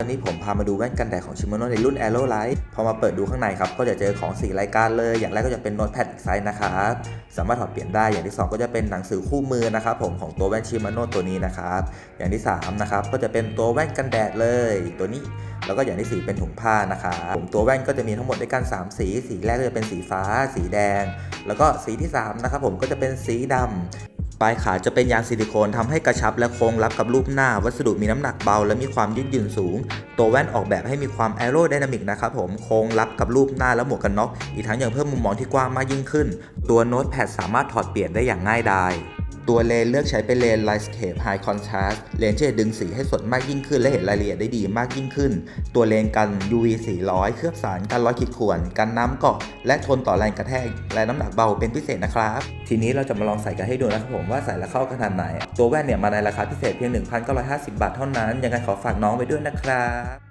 วันนี้ผมพามาดูแว่นกันแดดของชิ m โนในรุ่น Aero Light พอมาเปิดดูข้างในครับ ก็จะเจอของ 4 รายการเลย อย่างแรกก็จะเป็นโน้ตแพดอีกไซส์นะครับสามารถถอดเปลี่ยนได้ อย่างที่ 2 ก็จะเป็นหนังสือคู่มือนะครับผมของตัวแว่นชิ m โนตัวนี้นะครับ อย่างที่ 3 นะครับ ก็จะเป็นตัวแว่นกันแดดเลย ตัวนี้ แล้วก็อย่างที่ 4 เป็นถุงผ้านะครับผมตัวแว่นก็จะมีทั้งหมดด้วยกัน 3 สี สีแรกก็จะเป็นสีฟ้า สีแดง แล้วก็สีที่ 3 นะครับผมก็จะเป็นสีดำ ปลายขาจะเป็นยางซิลิโคนทำให้กระชับและโค้งรับกับรูปหน้า วัสดุมีน้ำหนักเบา และมีความยืดหยุ่นสูง ตัวแว่นออกแบบให้มีความแอโรไดนามิกนะครับผมโค้งรับกับรูปหน้าและหมวกกันน็อกอีกทั้งยังเพิ่มมุมมองที่กว้างมากยิ่งขึ้น ตัวโน้ตแพดสามารถถอดเปลี่ยนได้อย่างง่ายดาย ตัวเลนเลือกใช้เป็นเลน Lightscape High Contrast เลนที่จะดึงสีให้สดมากยิ่งขึ้น และเห็นรายละเอียดได้ดีมากยิ่งขึ้น ตัวเลนกัน UV 400 เคลือบสารกันรอยขีดข่วน กันน้ำเกาะ และทนต่อแรงกระแทก และน้ำหนักเบาเป็นพิเศษนะครับ ทีนี้เราจะมาลองใส่กันให้ดูนะครับผมว่าใส่แล้วเข้าขนาดไหน ตัวแว่นเนี่ยมาในราคาพิเศษเพียง 1,950 บาทเท่านั้น ยังไงขอฝากน้องไว้ด้วยนะครับ